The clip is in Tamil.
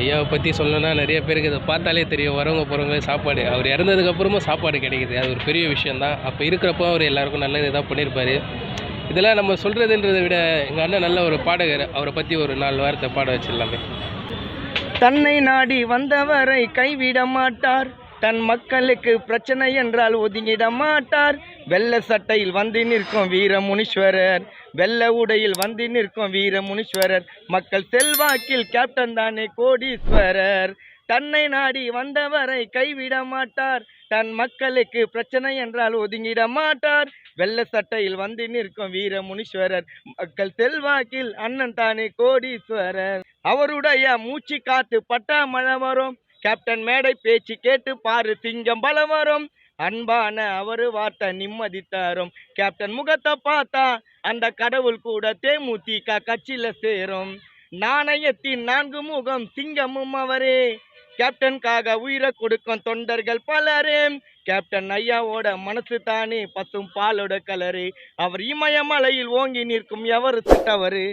ஐயாவை பற்றி சொல்லணும்னா நிறைய பேருக்கு இதை பார்த்தாலே தெரியும் வரவங்க போகிறவங்க சாப்பாடு. அவர் இறந்ததுக்கப்புறமும் சாப்பாடு கிடைக்குது. அது ஒரு பெரிய விஷயந்தான் அப்போ இருக்கிறப்போ அவர் எல்லாருக்கும் நல்ல இதாக பண்ணியிருப்பார். இதெல்லாம் நம்ம சொல்கிறதுன்றதை விட எங்கள் அண்ணன் நல்ல ஒரு பாடகர். அவரை பற்றி ஒரு நாலு வாரத்தை பாட வச்சிடலாமே. தன்னை நாடி வந்தவரை கைவிட மாட்டார். தன் மக்களுக்கு பிரச்சனை என்றால் ஒதுங்கிட மாட்டார். வெள்ள சட்டையில் வந்து நிற்கும் வீர முனீஸ்வரர் வெள்ள உடையில் வந்து நிற்கும் வீரமுனீஸ்வரர். மக்கள் செல்வாக்கில் கேப்டன் தானே கோடீஸ்வரர். தன்னை நாடி வந்தவரை கைவிட மாட்டார். தன் மக்களுக்கு பிரச்சனை என்றால் ஒதுங்கிட மாட்டார். வெள்ள சட்டையில் வந்து நிற்கும் வீர முனீஸ்வரர் மக்கள் செல்வாக்கில் அண்ணன் தானே கோடீஸ்வரர். அவருடைய மூச்சு காத்து பட்டா மழை வரும். கேப்டன் மேடை பேச்சு கேட்டு பாரு சிங்கம் பலம் வரும். அன்பான அவரு வார்த்தை நிம்மதி தரும் கேப்டன் முகத்தை பார்த்தா அந்த கடவுள் கூட தேமுதிக கட்சியில சேரும். நாணயத்தின் நான்கு முகம் சிங்கமும் அவரே. கேப்டனுக்காக உயிரை கொடுக்கும் தொண்டர்கள் பலரே. கேப்டன் ஐயாவோட மனசு தானே பசும் பாலோட கலரு. அவர் இமயமலையில் ஓங்கி நிற்கும் எவரு சிட்டவரு